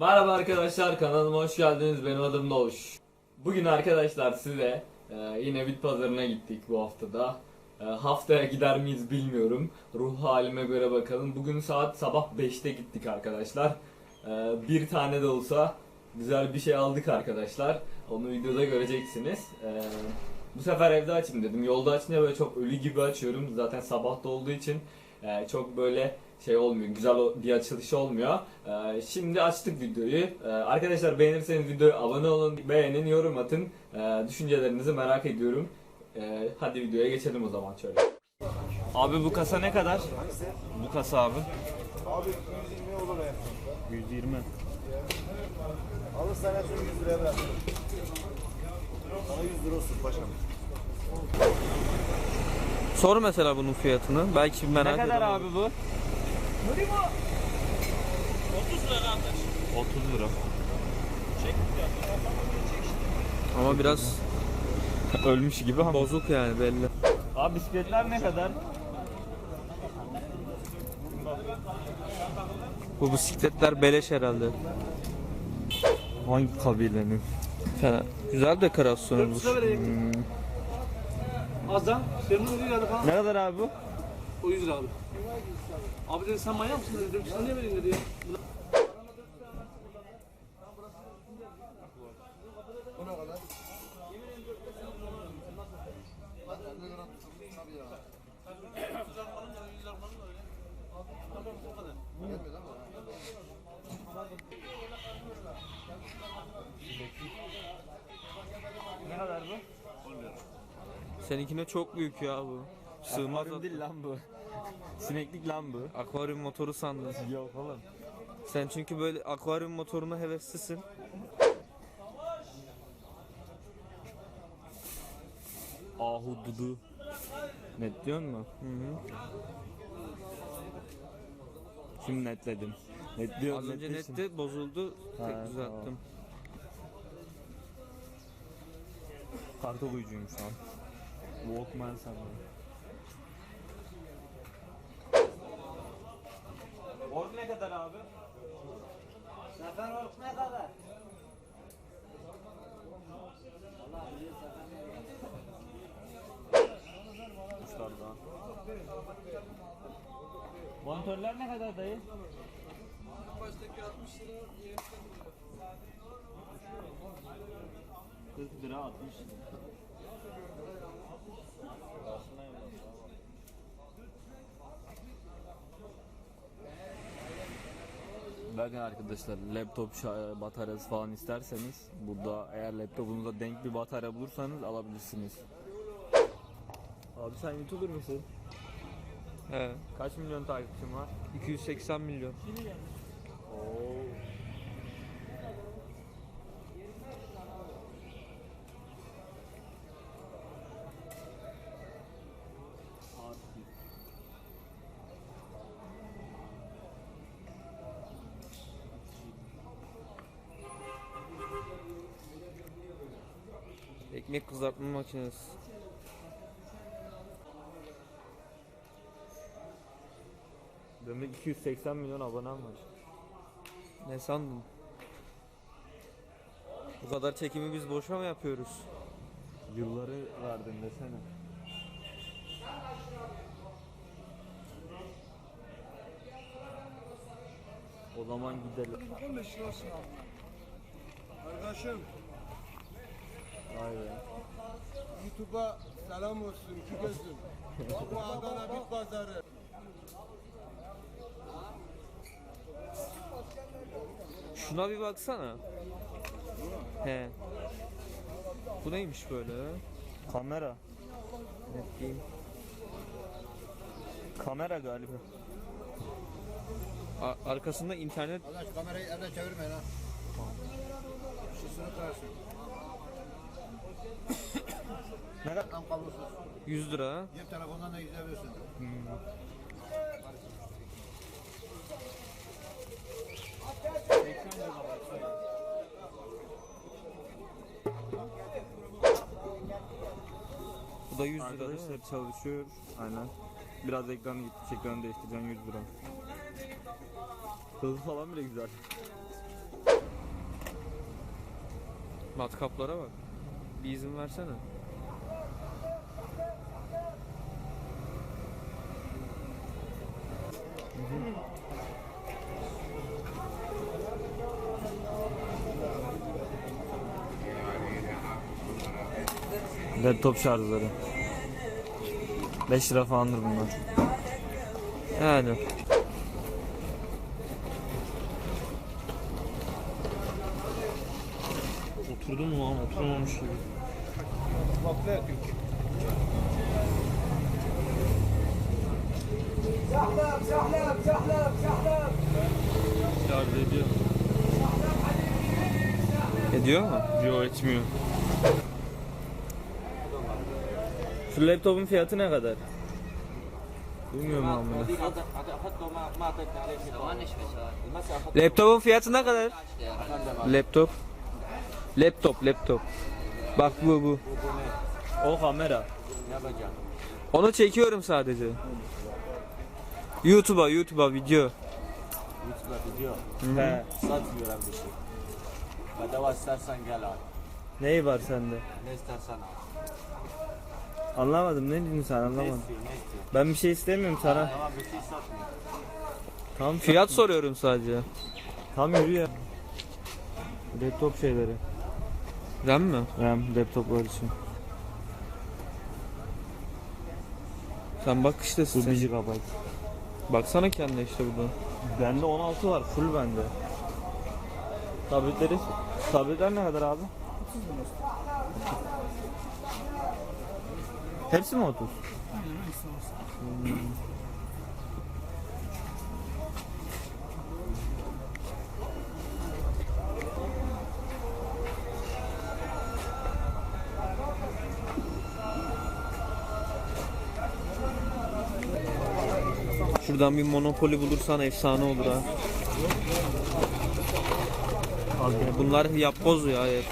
Merhaba arkadaşlar kanalıma hoş geldiniz. Benim adım Doğuş. Bugün arkadaşlar size e, yine bit pazarına gittik bu haftada. E, haftaya gider miyiz bilmiyorum. Ruh halime göre bakalım. Bugün saat sabah 5'te gittik arkadaşlar. E, bir tane de olsa güzel bir şey aldık arkadaşlar. Onu videoda göreceksiniz. E, bu sefer evde açayım dedim. Yolda açınca böyle çok ölü gibi açıyorum. Zaten sabah da olduğu için e, çok böyle şey olmuyor. Güzel bir açılış olmuyor. Ee, şimdi açtık videoyu. Ee, arkadaşlar beğenirseniz videoya abone olun, beğenin, yorum atın. Ee, düşüncelerinizi merak ediyorum. Ee, hadi videoya geçelim o zaman şöyle. Abi bu kasa ne kadar? Bu kasa abi. Abi 120 olur ya. 120. Alırsan hepsini 100 liraya ver. Bana 100 lira olsun paşam. Sor mesela bunun fiyatını. Belki merak Ne kadar ederim. abi bu? 30 lira. Ama biraz Ölmüş gibi ama. bozuk yani belli. Abi bisikletler ne kadar? Bu bisikletler beleş herhalde. Hangi kabilenin? Fena. Güzel dekorasyonu bu. Hmm. Azdan. Ne kadar abi bu? O 100 lira abi. Abi dedi sen manyak mısın dedim. Sana niye vereyim dedi ya. Ne kadar bu? Seninkine çok büyük ya bu. Sığmaz. Akvaryum değil lan bu. Sineklik lan bu. Akvaryum motoru sandın. Yok oğlum. Sen çünkü böyle akvaryum motoruna heveslisin. Ahududu. Net diyor mu? Hı hı. Şimdi netledim. Net diyor. Az önce netti bozuldu. Ha, Tek düzelttim. Kartoluycuymuş lan. Walkman sanırım. Ne kadar abi? Kuşlardan. Monitörler ne kadar dayı? Kırk lira 60 lira. Bakın arkadaşlar laptop şa- bataryası falan isterseniz burada eğer laptopunuza denk bir batarya bulursanız alabilirsiniz. Abi sen YouTuber mısın? He. Kaç milyon takipçin var? 280 milyon. Oo. Ekmek kızartma makinesi. Demek 280 milyon abonem var. Ne sandın? Bu kadar çekimi biz boşa mı yapıyoruz? Yılları verdin desene. O zaman gidelim. 15 lira olsun abi. Arkadaşım. YouTube'a selam olsun iki gözüm. Bu Adana Bit Pazarı. Şuna bir baksana. He. Bu neymiş böyle? Kamera. Ne diyeyim? Kamera galiba. A- arkasında internet Arkadaş kamerayı evde çevirmeyin ha. Şişini kırarsın. Ne kadar? Tam kablosuz. 100 lira. Cep telefondan da izleyebilirsin. Bu da 100 lira? Arkadaşlar çalışıyor. Aynen. Biraz ekranı gitmiş. Ekranı değiştireceğim 100 lira. Hızı falan bile güzel. Matkaplara bak. Bir izin versene. Laptop şarjları. 5 lira falandır bunlar. Yani. Oturdu mu lan? Oturmamış gibi. Şarj ediyor. Ediyor mu? Yo etmiyor. Şu laptopun fiyatı ne kadar? Bilmiyorum bunu. Laptopun fiyatı ne kadar? Laptop. Laptop, laptop. Bak bu bu. O kamera. Onu çekiyorum sadece. YouTube'a, YouTube'a video. YouTube'da video He. satmıyorum bir şey. Bedava istersen gel al. Neyi var sende? Ne istersen al. Anlamadım. Ne dedin sen Ne anlamadım. istiyor, ne istiyor? Ben bir şey istemiyorum sana. Ama bir şey satmıyor. Tamam. Fiyat soruyorum sadece. Tam yürü ya. Laptop şeyleri. RAM mi? RAM laptoplar için. Sen bak işte Bu sen. 1 GB. Baksana kendine işte burada. Bende 16 var. Full bende. Tabletleri tabletler ne kadar abi? Hepsi mi 30? Şuradan bir monopoli bulursan efsane olur ha. Bunlar yapboz ya hep.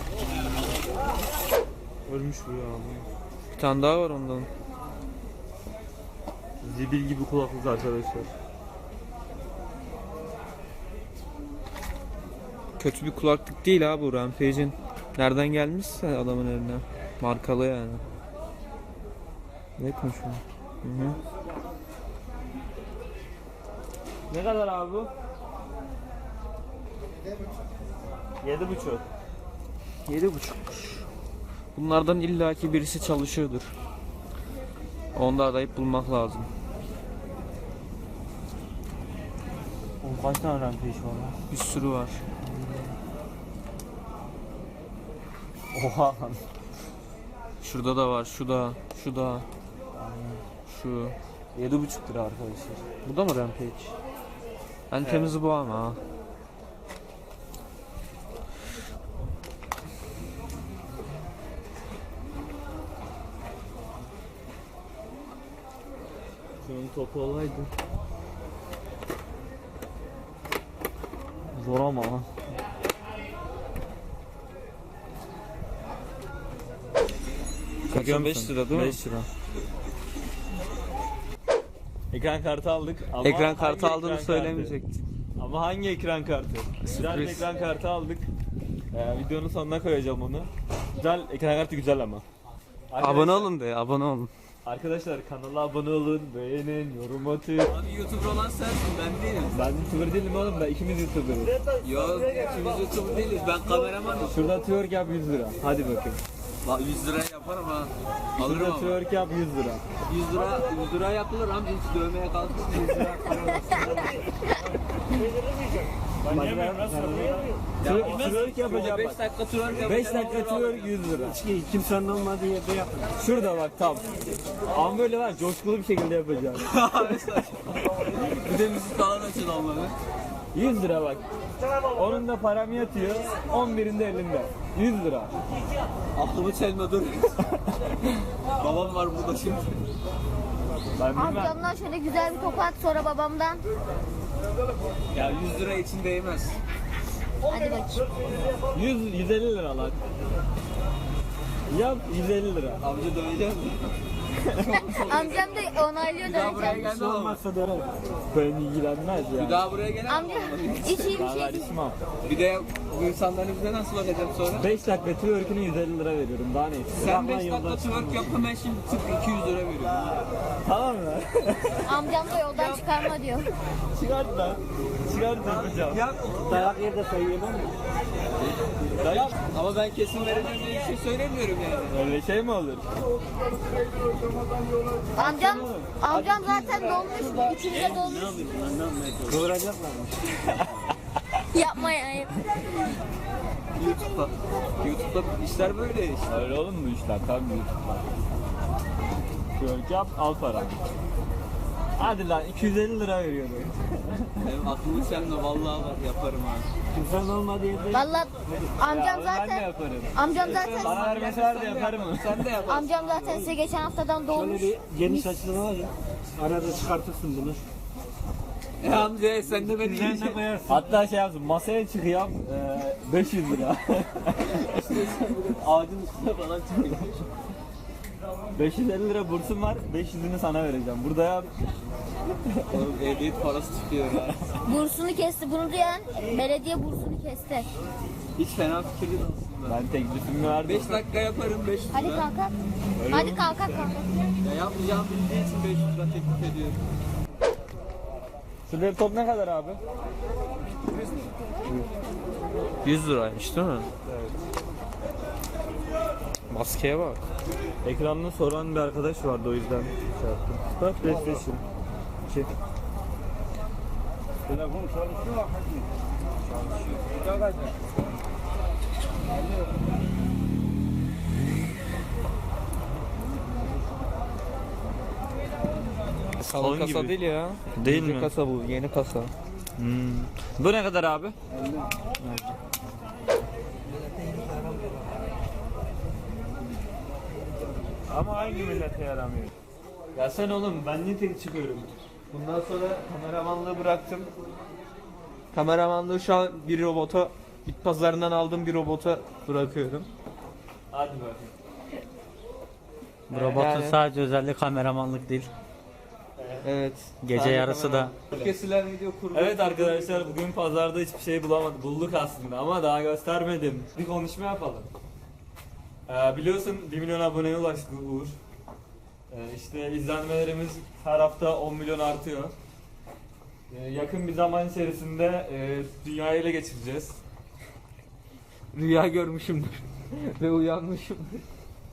Ölmüş bu ya. Bir tane daha var ondan. Zibil gibi kulaklık arkadaşlar. Kötü bir kulaklık değil ha bu Rampage'in. Nereden gelmişse adamın eline. Markalı yani. Ne konuşuyor? Hı hı. Ne kadar abi bu? Yedi buçuk. Yedi buçuk. Bunlardan illaki birisi çalışıyordur. Onu da arayıp bulmak lazım. Oğlum kaç tane rampage var lan? Bir sürü var. Oha. Şurada da var, şu da, şu da. Şu. Yedi buçuk lira arkadaşlar. Bu da mı Rampage? En temizi bu ama ha. Şunun topu olaydı. Zor ama ha. 85 lira değil mi? 5 lira. Ekran kartı aldık ama Ekran kartı hangi aldığını ekran söylemeyecektin. kartı? Ama hangi ekran kartı? Güzel bir Sürpriz. ekran kartı aldık. Ee, videonun sonuna koyacağım onu. Güzel ekran kartı güzel ama. Arkadaşlar- Abone olun de, abone olun. Arkadaşlar kanala abone olun, beğenin, yorum atın. Abi YouTuber olan sensin ben değilim. Ben YouTuber değilim oğlum da ikimiz YouTuber'ız. Yok ikimiz YouTuber değiliz ben kameramanım. Şurada twerk yap 100 lira. Hadi bakayım. Bak 100 liraya yaparım ha. Alırım ama. twerk yap 100 lira. 100 lira 100 lira yapılır amca hiç dövmeye kalkmış 100 lira. Twerk, twerk yapacağım 5 bak. dakika twerk yapacağım. 5 dakika twerk 100 lira. Kimsenin olmadığı yerde yapın. Şurada bak tam. Ama böyle var coşkulu bir şekilde yapacağım. Bir de müzik falan açın onları. 100 lira bak. Onun da param yatıyor. 11'inde elinde. 100 lira. Aklımı çelme dur. Babam var burada şimdi. Ben bilmem. Amcamdan şöyle güzel bir tokat sonra babamdan. Ya 100 lira için değmez. Hadi bakayım. 100 150 lira lan. Yap 150 lira. Amca döveceğim? Amcam da onaylıyor döneceğim. Olmazsa dönerim. Beni ilgilenmez ya. Bir daha buraya gelen Amca içeyim Daha şey. karışmam. Bir de bu insanların bize nasıl bakacağım sonra? 5 dakika twerk'üne 150 lira veriyorum. Daha ne? Sen 5 dakika twerk yap hemen şimdi tık 200 lira veriyorum. Tamam mı? Amcam da yoldan çıkarma diyor. Çıkart lan. Çıkart yapacağım. Yap. Dayak yerde sayıyorum. Dayak. Ama ben kesin vereceğim diye bir şey söylemiyorum yani. Öyle şey mi olur? Amcam amcam zaten dolmuş. İçinde dolmuş. Kıvıracaklarmış. Yapma ya. YouTube'da. YouTube'da işler böyle işte. Öyle olur mu işler? Tabii YouTube'da. Twerk yap al para. Hadi lan 250 lira veriyorum. Benim aklımı sen de vallahi var yaparım abi. Kimsen olmadı yerde. Valla amcam Ya, ben de zaten yaparım. amcam zaten Bana vermeseler de yaparım. Sen de yap. amcam zaten size geçen haftadan dolmuş. geniş açılım var ya. Arada çıkartırsın bunu. E amca sen de beni yiyeceksin. Hatta şey yapsın masaya çıkıyorum e, 500 lira. Ağacın üstüne falan çıkıyor. 550 lira bursum var 500'ünü sana vereceğim. Burada yap. Oğlum ehliyet parası çıkıyor ha. Bursunu kesti. Bunu duyan belediye bursunu kesti. Hiç fena fikir değil aslında. Ben teklifimi verdim. 5 dakika yaparım 500 Hadi lira. kalkak. Hadi kalkak kalkak. Ya yapmayacağım bildiği için 500 lira teklif ediyorum. Şu laptop ne kadar abi? 100 liraymış değil mi? Evet. Maskeye bak. Ekranını soran bir arkadaş vardı o yüzden şey yaptım. Bak PlayStation 2. Telefon çalışıyor. Çalışıyor. Salon Salon kasa gibi. değil ya. Değil Yeni mi? kasa bu, yeni kasa. Hmm. Bu ne kadar abi? Ama hangi millete yaramıyor? Ya sen oğlum ben niye tek çıkıyorum? Bundan sonra kameramanlığı bıraktım. Kameramanlığı şu an bir robota, bit pazarından aldığım bir robota bırakıyorum. Hadi bakayım. Robotun Yani- sadece özelliği kameramanlık değil. Evet. Gece Sadece yarısı da Kesilen video kurgu. Evet arkadaşlar bugün pazarda hiçbir şey bulamadık. Bulduk aslında ama daha göstermedim. Bir konuşma yapalım. Ee, biliyorsun 1 milyon aboneye ulaştı Uğur. Ee, işte izlenmelerimiz her hafta 10 milyon artıyor. Ee, yakın bir zaman içerisinde e, dünyayı ele geçireceğiz. Rüya görmüşümdür. Ve uyanmışımdır.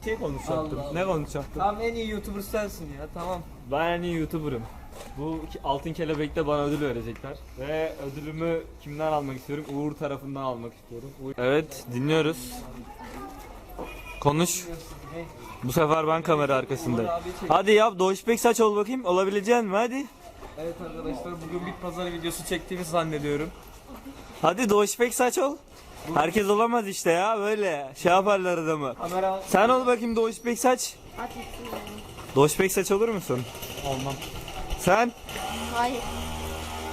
Şey konuşacaktım. Ne konuşacaktım? Tamam en iyi YouTuber sensin ya tamam. Ben en iyi YouTuber'ım. Bu ki- Altın Kelebek'te bana ödül verecekler. Ve ödülümü kimden almak istiyorum? Uğur tarafından almak istiyorum. Evet, dinliyoruz. Konuş. Bu sefer ben kamera arkasındayım. Hadi yap, Doğuşbek saç ol bakayım. Olabilecek mi? Hadi. Evet arkadaşlar bugün bit pazarı videosu çektiğimi zannediyorum. Hadi Doğuşbek saç ol. Herkes olamaz işte ya böyle. Şey yaparlar adamı. Kamera Sen ol bakayım Doğuşbek saç. Doğuşbek saç olur musun? olmam. Sen? Hayır.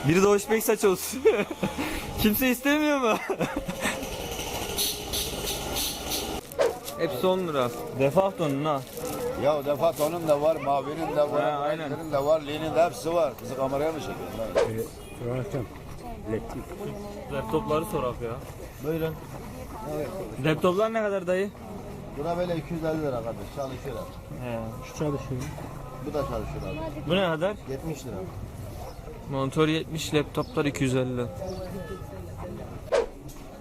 Biri Doğuşbek saç olsun. Kimse istemiyor mu? hepsi 10 lira. Defaktonun ha. Ya Defaton'un da var, Mavi'nin de var, He, aynen. Renklerin de var, Lee'nin de hepsi var. Bizi kameraya mı çekiyorsun? Laptopları sorak ya. Buyurun. Laptoplar ne kadar dayı? Buna böyle 250 lira kardeş, çalışıyorlar. He. Şu çalışıyor. Bu da çalışıyor abi. Bu ne kadar? 70 lira. Monitör 70, laptoplar 250.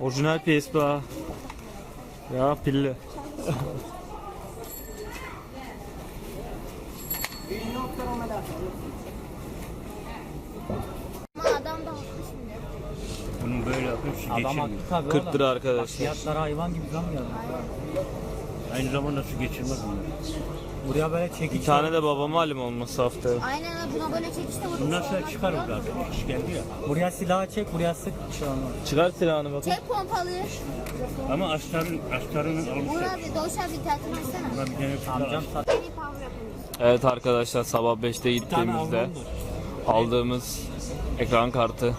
Orijinal PSP ha. Ya pilli. Adam da haklı şimdi. Bunun böyle şu Adam haklı tabii 40 oğlum. lira Bak arkadaşlar. fiyatlara hayvan gibi zam geldi. Aynı zamanda su geçirmez bunlar. Buraya böyle çekiç Bir tane de babama halim olması haftaya. Aynen abi buna böyle çekişte vurmuş. Bundan sonra çıkar bu zaten. İş geldi ya. Buraya silahı çek, buraya sık. Bir şey olmaz. Çıkar silahını bakın. Çek pompalıyı. Ama açların, açlarını Uğur almışlar. abi Doğuş abi açsana. Buna bir tane Amcam sat. En iyi power yapıyoruz. Evet arkadaşlar sabah 5'te gittiğimizde aldığımız ekran kartı.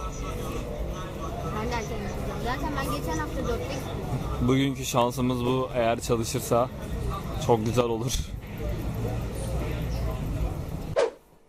Ben de erken. Zaten ben geçen hafta dörtte gittim. Bugünkü şansımız bu. Eğer çalışırsa çok güzel olur.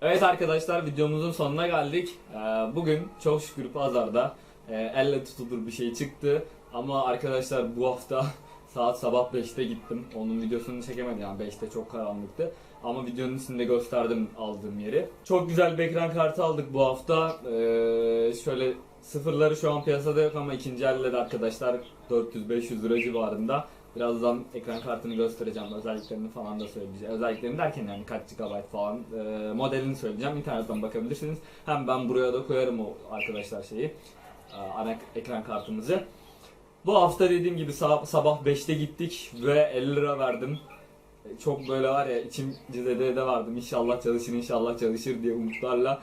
Evet arkadaşlar videomuzun sonuna geldik. Ee, Bugün çok şükür pazarda e, elle tutulur bir şey çıktı. Ama arkadaşlar bu hafta saat sabah 5'te gittim. Onun videosunu çekemedim yani 5'te çok karanlıktı. Ama videonun içinde gösterdim aldığım yeri. Çok güzel bir ekran kartı aldık bu hafta. Ee, şöyle sıfırları şu an piyasada yok ama ikinci elde de arkadaşlar 400-500 lira civarında. Birazdan ekran kartını göstereceğim. Özelliklerini falan da söyleyeceğim. Özelliklerini derken yani kaç GB falan e, modelini söyleyeceğim. İnternetten bakabilirsiniz. Hem ben buraya da koyarım o arkadaşlar şeyi. e, ana ekran kartımızı. Bu hafta dediğim gibi sab- sabah 5'te gittik ve 50 lira verdim. E, Çok böyle var ya içim cizede de vardım. İnşallah çalışır inşallah çalışır diye umutlarla.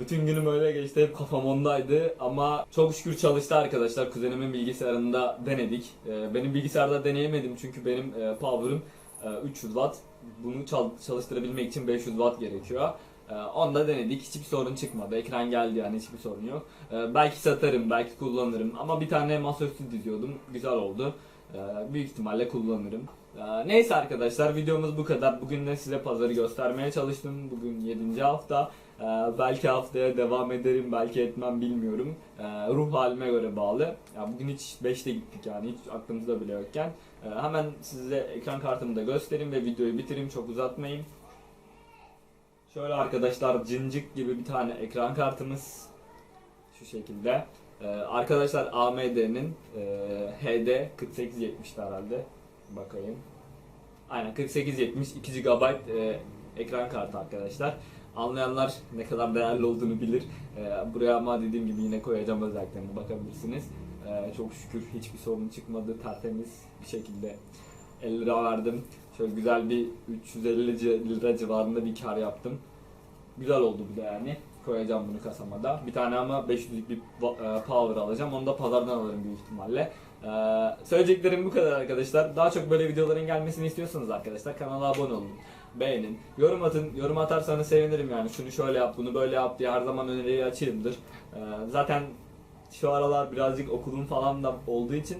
Bütün günüm öyle geçti. Hep kafam ondaydı. Ama çok şükür çalıştı arkadaşlar. Kuzenimin bilgisayarında denedik. Ee, benim bilgisayarda deneyemedim çünkü benim e, power'ım e, 300 watt. Bunu çal- çalıştırabilmek için 500 watt gerekiyor. Ee, onda denedik. Hiçbir sorun çıkmadı. Ekran geldi yani hiçbir sorun yok. Ee, belki satarım, belki kullanırım. Ama bir tane masaüstü diziyordum. Güzel oldu. Ee, büyük ihtimalle kullanırım. Neyse arkadaşlar videomuz bu kadar. Bugün de size pazarı göstermeye çalıştım. Bugün 7. hafta. Ee, belki haftaya devam ederim, belki etmem bilmiyorum. Ee, ruh halime göre bağlı. Ya bugün hiç 5'te gittik yani hiç aklımızda bile yokken. Ee, hemen size ekran kartımı da göstereyim ve videoyu bitireyim çok uzatmayayım. Şöyle arkadaşlar cincik gibi bir tane ekran kartımız. Şu şekilde. Arkadaşlar AMD'nin e, HD 4870'ti herhalde. Bakayım. Aynen 4870 2 GB ekran kartı arkadaşlar. Anlayanlar ne kadar değerli olduğunu bilir. Ee, buraya ama dediğim gibi yine koyacağım özelliklerine bakabilirsiniz. Ee, çok şükür hiçbir sorun çıkmadı. Tertemiz bir şekilde 50 lira verdim. Şöyle güzel bir 350 ci- lira civarında bir kar yaptım. Güzel oldu bu da yani. Koyacağım bunu kasama da. Bir tane ama 500'lük bir e, power alacağım. Onu da pazardan alırım büyük ihtimalle. Ee, söyleyeceklerim bu kadar arkadaşlar. Daha çok böyle videoların gelmesini istiyorsanız arkadaşlar kanala abone olun. Beğenin. Yorum atın. Yorum atarsanız sevinirim yani. Şunu şöyle yap, bunu böyle yap diye her zaman öneriyi açayımdır. Ee, zaten şu aralar birazcık okulum falan da olduğu için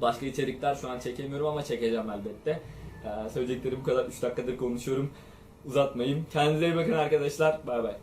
başka içerikler şu an çekemiyorum ama çekeceğim elbette. Ee, söyleyeceklerim bu kadar. 3 dakikadır konuşuyorum. Uzatmayayım. Kendinize iyi bakın arkadaşlar. Bay bay.